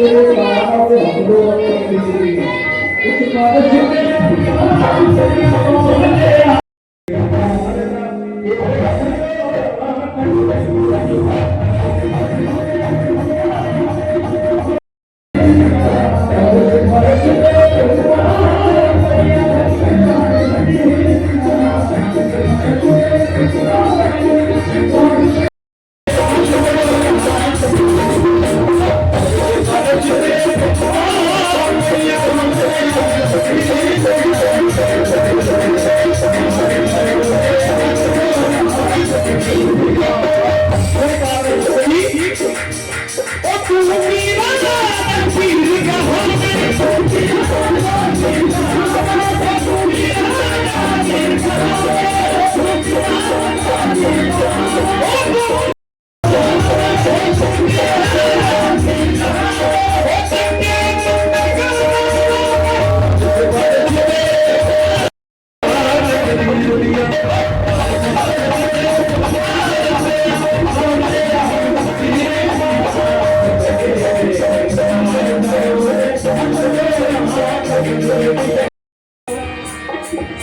ਉਹ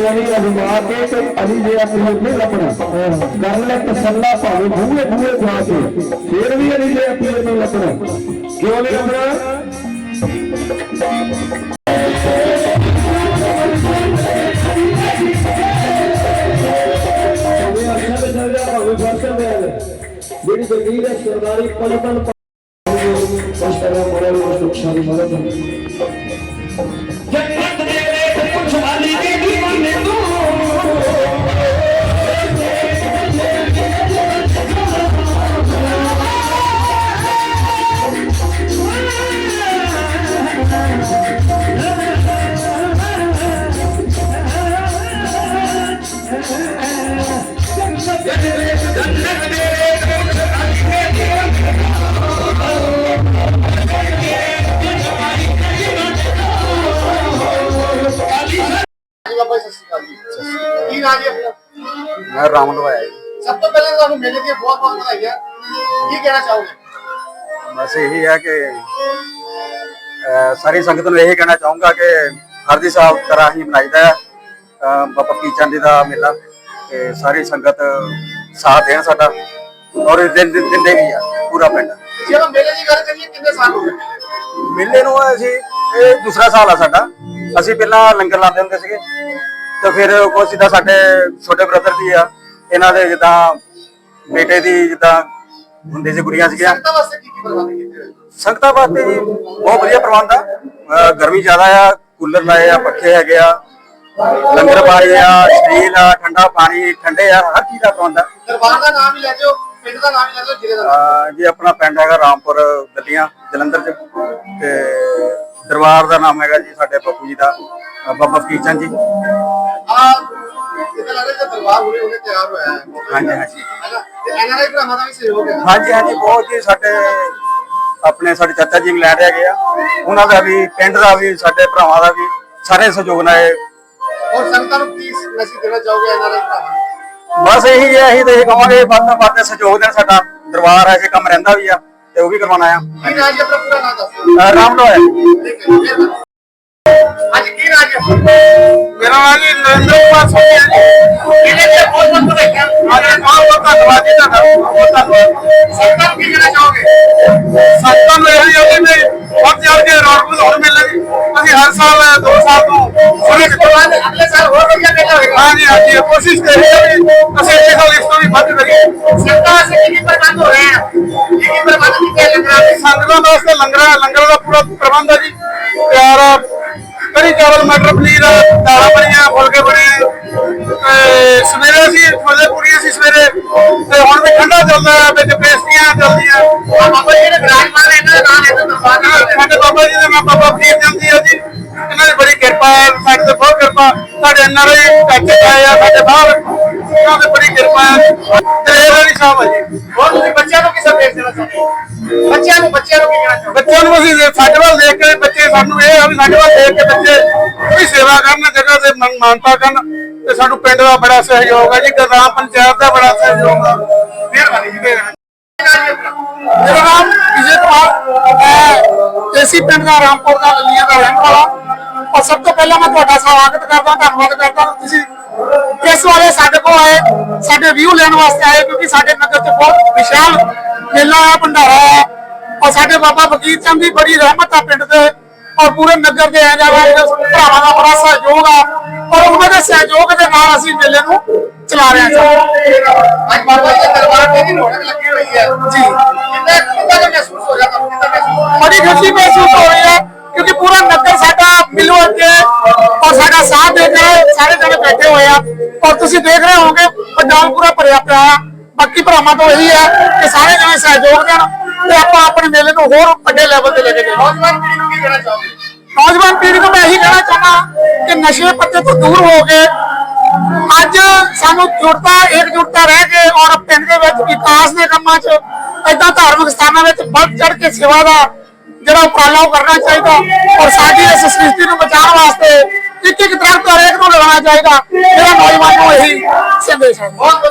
ਵੇਖਵਾਨੀ ਅਨੁਮਾ ਕੇ ਤੇ ਅਲੀ ਦੇ ਆਪਣੇ ਨਹੀਂ ਲੱਭਣਾ ਕਰ ਲੈ ਤਸੱਲਾ ਭਾਵੇਂ ਬੂਹੇ ਬੂਹੇ ਜਾ ਕੇ, ਫੇਰ ਵੀ ਅਲੀ ਦੇ ਆਪਣੇ ਨੂੰ ਲੱਭਣਾ ਕਿਉਂ ਨਹੀਂ ਲੱਭਣਾ ਜਿਹੜੀ ਜਗੀਰ ਹੈ ਸਰਦਾਰੀ ਪਲ ਪਲ ਪਸ਼ਤਰਾ ਮੋਰੇ ਨੂੰ ਸੁਖਸ਼ਾਲੀ ਮਦਦ ਬਾਬਾ ਜੀ, ਸਤਿ ਸ਼੍ਰੀ ਅਕਾਲ ਜੀ ਕੀ ਨਾਮ ਜੀ ਆਪਣਾ ਮੈਂ ਰਾਮ ਲਵਾਇਆ ਜੀ। ਸਭ ਤੋਂ ਪਹਿਲਾਂ ਤੁਹਾਨੂੰ ਮੇਲੇ ਦੀਆਂ ਬਹੁਤ ਬਹੁਤ ਵਧਾਈਆਂ। ਕੀ ਕਹਿਣਾ ਚਾਹੋਗੇ? ਬਸ ਇਹੀ ਹੈ ਕਿ ਅਹ, ਸਾਰੀ ਸੰਗਤ ਨੂੰ ਇਹ ਕਹਿਣਾ ਚਾਹੂੰਗਾ ਕਿ ਹਰ ਦੀ ਸਾਲ ਤਰ੍ਹਾਂ ਹੀ ਮਨਾਈਦਾ ਹੈ। ਅਹ, ਬਾਬਾ ਕੀ ਚੰਦ ਜੀ ਦਾ ਮੇਲਾ। ਤੇ ਸਾਰੀ ਸੰਗਤ ਸਾਥ ਦੇਣ ਸਾਡਾ ਔਰ ਦਿਨ ਦਿਨ ਦਿੰਦੇ ਵੀ ਆ ਪੂਰਾ ਪਿੰਡ। ਜੇ ਆਪਾਂ ਮੇਲੇ ਦੀ ਗੱਲ ਕਰੀਏ ਕਿੰਨੇ ਸਾਲ ਹੋ ਗਏ? ਮੇਲੇ ਨੂੰ? ਮੇਲੇ ਨੂੰ ਅਸੀਂ ਇਹ ਦੂਸਰਾ ਸਾਲ ਆ ਸਾਡਾ। ਅਸੀਂ ਪਹਿਲਾਂ ਲੰਗਰ ਲਾਉਂਦੇ ਹੁੰਦੇ ਸੀਗੇ। ਤੇ ਫਿਰ ਕੋਈ ਸਿੱਧਾ ਸਾਡੇ ਛੋਟੇ ਬ੍ਰਦਰ ਦੀ ਆ। ਇਹਨਾਂ ਦੇ ਜਿੱਦਾਂ ਬੇਟੇ ਦੀ ਜਿੱਦਾਂ ਹੁੰਦੇ ਸੀ ਕੁੜੀਆਂ ਸੀਗੀਆਂ। ਸੰਗਤਾਂ ਵਾਸਤੇ ਕੀ ਕੀ ਪ੍ਰਬੰਧ ਕੀਤੇ ਸੰਗਤਾਂ ਵਾਸਤੇ ਜੀ ਬਹੁਤ ਵਧੀਆ ਪ੍ਰਬੰਧ ਆ। ਗਰਮੀ ਜ਼ਿਆਦਾ ਆ ਕੂਲਰ ਲਾਏ ਆ ਪੱਖੇ ਹੈਗੇ ਆ। ਲੰਗਰ ਪਾਏ ਆ ਸਟੀਲ ਆ ਠੰਡਾ ਪਾਣੀ ਠੰਡੇ ਆ ਹਰ ਚੀਜ਼ ਦਾ ਪ੍ਰਬੰਧ ਆ ਦਰਬਾਰ ਦਾ ਨਾਮ ਹੀ ਲੈ ਦਿਓ ਪਿੰਡ ਦਾ ਨਾਮ ਹੀ ਲੈ ਦਿਓ ਜ਼ਿਲ੍ਹੇ ਦਾ ਨਾਮ। ਜੀ ਆਪਣਾ ਪਿੰਡ ਹੈਗਾ ਰਾਮਪੁਰ ਗੱਲੀਆਂ ਜਲੰਧਰ ਚ। ਤੇ ਦਰਬਾਰ ਦਾ ਨਾਮ ਹੈਗਾ ਜੀ ਸਾਡੇ ਬਾਪੂ ਜੀ ਦਾ ਬਾਬਾ ਚੰਦ ਜੀ। ਆ ਕਿਤੇ ਲੱਗ ਰਿਹਾ ਕਿ ਦਰਬਾਰ ਹੁਣੇ ਹੁਣੇ ਤਿਆਰ ਹੋਇਆ ਹੈ। ਹਾਂਜੀ, ਹਾਂਜੀ। ਹੈਨਾ? ਤੇ ਐਨਆਰਆਈ ਭਰਾਵਾਂ ਦਾ ਵੀ ਸਹਿਯੋਗ ਹੈ। ਹਾਂਜੀ ਹਾਂਜੀ ਬਹੁਤ ਜੀ ਸਾਡੇ ਆਪਣੇ ਸਾਡੇ ਚਾਚਾ ਜੀ ਇੰਗਲੈਂਡ ਹੈਗੇ ਆ। ਉਹਨਾਂ ਦਾ ਵੀ ਪਿੰਡ ਦਾ ਵੀ ਸਾਡੇ ਭਰਾਵਾਂ ਦਾ ਵੀ ਸਾਰੇ ਸਹਿਯੋਗ ਨਾਲ ਇਹ ਔਰ ਸੰਗਤਾਂ ਨੂੰ ਕੀ ਮੈਸੇਜ ਦੇਣਾ ਚਾਹੋਗੇ ਐਨਆਰਆਈ ਭਰਾਵਾਂ ਨੂੰ ਬਸ ਇਹੀ ਹੈ ਅਸੀਂ ਤੇ ਇਹ ਕਹਾਂਗੇ ਵੱਧ ਤੋਂ ਵੱਧ ਸਹਿਯੋਗ ਦੇਣ ਸਾਡਾ ਦਰਬਾਰ ਹੈ ਜੇ ਕੰਮ ਰਹਿੰਦਾ ਵੀ ਆ ਤੇ ਉਹ ਵੀ ਕਰਵਾਉਣਾ ਆ ਕੀ ਨਾਮ ਜੀ ਆਪਣਾ ਪੂਰਾ ਨਾਮ ਦੱਸੋ ਅਹ ਰਾਮ ਲੋਇਆ ਠੀਕ ਹੈ ਜੀ, ਮਿਹਰਬਾਨੀ। ਅੱਜ ਕੀ ਨਾਮ ਜੀ ਆਪਣਾ? ਮੇਰਾ ਨਾਮ ਜੀ ਨਰਿੰਦਰ ਕੁਮਾਰ ਸੋਨੀ ਹੈ ਜੀ ਇਹਦੇ ਤੇ ਬਹੁਤ ਬਹੁਤ ਵਧਾਈਆਂ ਅੱਜ ਬਹੁਤ ਬਹੁਤ ਧੰਨਵਾਦ ਜੀ ਤੁਹਾਡਾ ਬਹੁਤ ਧੰਨਵਾਦ ਸੰਗਤਾਂ ਨੂੰ ਕੀ ਕਹਿਣਾ ਚਾਹੋਗੇ ਸੰਤਾਂ ਨੂੰ ਇਹ ਹੀ ਹੈ ਕਿ ਬਹੁਤ ਜਲਦੀ ਰੌਣਕ ਵਧਾਉਣ ਮਿਲੇਗੀ ਕੋਸ਼ਿਸ਼ ਕਰੀ ਹੈ ਵੀ ਅਸੀਂ ਇਸ ਸਾਲ ਇਸ ਤੋਂ ਵੀ ਵੱਧ ਕਰੀਏ। ਸੰਗਤਾਂ ਵਾਸਤੇ ਕੀ ਕੀ ਪ੍ਰਬੰਧ ਹੋ ਰਹੇ ਆ? ਕੀ ਕੀ ਪ੍ਰਬੰਧ ਕੀਤੇ ਲੰਗਰਾਂ ਦੇ ਸੰਗਤਾਂ ਵਾਸਤੇ ਲੰਗਰਾਂ ਲੰਗਰ ਦਾ ਪੂਰਾ ਪ੍ਰਬੰਧ ਹੈ ਜੀ। ਤਿਆਰ ਕੜੀ ਚਾਵਲ ਮਟਰ ਪਨੀਰ ਦਾਲਾਂ ਬਣੀਆਂ ਫੁਲਕੇ ਬਣੇ। ਤੇ ਸਵੇਰੇ ਅਸੀਂ ਫੁੱਲੇ ਪੂਰੀਆਂ ਸੀ ਸਵੇਰੇ। ਤੇ ਹੁਣ ਵੀ ਠੰਡਾ ਚੱਲਦਾ ਹੈ ਵਿੱਚ ਪੇਸਟੀਆਂ ਚੱਲਦੀਆਂ। ਬਾਬਾ ਜੀ ਜਿਹੜੇ ਵਿਰਾਜਮਾਨ ਨੇ ਇਹਨਾਂ ਦਾ ਪ੍ਰਧਾਨ ਹੈ ਤੇ ਬਾਬਾ ਜੀ ਦੇ ਨਾਮ ਬਾਬਾ ਫਕੀਰ ਚੰਦ ਜੀ ਆ ਜੀ। ਸਾਡੇ ਐਨਆਰਆਈ ਚਾਚੇ ਆਏ ਆ ਸਾਡੇ ਬਾਹਰ। ਇਹਨਾਂ ਦੀ ਬੜੀ ਕਿਰਪਾ ਹੈ ਦਲੇਰ ਵਾਲੀ ਸਾਹਿਬ ਆ ਜੀ। ਹੋਰ ਤੁਸੀਂ ਬੱਚਿਆਂ ਨੂੰ ਕੀ ਸੰਦੇਸ਼ ਦੇਣਾ ਚਾਹੁੰਦੇ ਬੱਚਿਆਂ ਨੂੰ ਬੱਚਿਆਂ ਨੂੰ ਕੀ ਕਹਿਣਾ ਚਾਹੁੰਦੇ ਬੱਚਿਆਂ ਨੂੰ ਅਸੀਂ ਸਾਡੇ ਵੱਲ ਦੇਖ ਕੇ ਬੱਚੇ ਸਾਨੂੰ ਇਹ ਆ ਵੀ ਸਾਡੇ ਵੱਲ ਦੇਖ ਕੇ ਬੱਚੇ ਵੀ ਸੇਵਾ ਕਰਨ ਜਗ੍ਹਾ ਤੇ ਮਨ ਮਾਨਤਾ ਕਰਨ। ਤੇ ਸਾਨੂੰ ਪਿੰਡ ਦਾ ਬੜਾ ਸਹਿਯੋਗ ਹੈ ਜੀ ਗ੍ਰਾਮ ਪੰਚਾਇਤ ਦਾ ਬੜਾ ਸਹਿਯੋਗ ਹੈ ਮਿਹਰਬਾਨੀ ਜੀ ਮਿਹਰਬਾਨੀ। ਮੇਰਾ ਨਾਮ ਵਿਜੇ ਕੁਮਾਰ। ਮੈਂ ਏਸੀ ਪਿੰਡ ਦਾ ਰਾਮਪੁਰ ਦਾ ਲੱਲੀਆਂ ਦਾ ਰਹਿਣ ਵਾਲਾ। ਔਰ ਸਭ ਤੋਂ ਪਹਿਲਾਂ ਮੈਂ ਤੁਹਾਡਾ ਸਵਾਗਤ ਕਰਦਾ ਧੰਨਵਾਦ ਕਰਦਾ। ਤੁਸੀਂ ਇਸ ਵਾਲੇ ਸਾਡੇ ਕੋਲ ਆਏ ਸਾਡੇ ਵਿਊ ਲੈਣ ਵਾਸਤੇ ਆਏ ਕਿਉਂਕਿ ਸਾਡੇ ਨਗਰ 'ਚ ਬਹੁਤ ਵਿਸ਼ਾਲ ਮੇਲਾ ਹੈ ਭੰਡਾਰਾ ਹੈ। ਔਰ ਸਾਡੇ ਬਾਬਾ ਫਕੀਰ ਚੰਦ ਦੀ ਬੜੀ ਰਹਿਮਤ ਆ ਪਿੰਡ ਤੇ ਔਰ ਪੂਰੇ ਨਗਰ ਦੇ ਆ ਜਾਵਾ ਭਰਾਵਾਂ ਦਾ ਬੜਾ ਸਹਿਯੋਗ ਆ। ਔਰ ਉਹਨਾਂ ਦੇ ਸਹਿਯੋਗ ਦੇ ਨਾਲ ਅਸੀਂ ਮੇਲੇ ਨੂੰ ਚਲਾ ਰਹੇ ਹਾਂ। ਅੱਜ ਬਾਬਾ ਜੀ ਦੇ ਦਰਬਾਰ ਤੇ ਵੀ ਰੌਣਕ ਲੱਗੀ ਹੋਈ ਹੈ। ਜੀ। ਕਿੰਨਾ ਕਿੰਨਾ ਮਹਿਸੂਸ ਹੋ ਜਾਂਦਾ ਕਿੰਨਾ ਮਹਿਸੂਸ ਹੋ ਬੜੀ ਖੁਸ਼ੀ ਮਹਿਸੂਸ ਹੋ ਰਹੀ ਹੈ। ਔਰ ਤੁਸੀਂ ਦੇਖ ਰਹੇ ਹੋਵੋਗੇ ਪੰਡਾਲ ਪੂਰਾ ਭਰਿਆ ਪਿਆ ਆ। ਬਾਕੀ ਭਰਾਵਾਂ ਤੋਂ ਇਹੀ ਹੈ ਕਿ ਸਾਰੇ ਜਣੇ ਸਹਿਯੋਗ ਦੇਣ ਤੇ ਆਪਾਂ ਆਪਣੇ ਮੇਲੇ ਨੂੰ ਹੋਰ ਵੱਡੇ ਲੈਵਲ ਤੇ ਲੈ ਕੇ ਜਾਈਏ। ਨੌਜਵਾਨ ਪੀੜ੍ਹੀ ਨੂੰ ਕੀ ਕਹਿਣਾ ਚਾਹੋਗੇ? ਨੌਜਵਾਨ ਪੀੜ੍ਹੀ ਨੂੰ ਮੈਂ ਇਹੀ ਕਹਿਣਾ ਚਾਹੁੰਦਾ ਕਿ ਨਸ਼ੇ ਪੱਤੇ ਤੋਂ ਦੂਰ ਹੋ ਕੇ ਅੱਜ ਸਾਨੂੰ ਜੁੜਤਾ ਇਕਜੁੱਟਤਾ ਰਹਿ ਕੇ ਔਰ ਪਿੰਡ ਦੇ ਵਿੱਚ ਵਿਕਾਸ ਦੇ ਕੰਮਾਂ 'ਚ ਏਦਾਂ ਧਾਰਮਿਕ ਸਥਾਨਾਂ ਵਿੱਚ ਵੱਧ ਚੜ ਕੇ ਸੇਵਾ ਦਾ ਜਿਹੜਾ ਉਪਰਾਲਾ ਉਹ ਕਰਨਾ ਚਾਹੀਦਾ ਔਰ ਸਾਡੀ ਇਸ ਸੰਸਕ੍ਰਿਤੀ ਨੂੰ ਬਚਾਉਣ ਵਾਸਤੇ ਇੱਕ ਇੱਕ ਤਰ੍ਹਾਂ ਤੋਂ ਹਰੇਕ ਨੂੰ ਲਗਾਉਣਾ ਚਾਹੀਦਾ। ਮੇਰਾ ਨੌਜਵਾਨ ਨੂੰ ਇਹੀ। ਸੰਦੇਸ਼ ਹੈ ਬਹੁਤ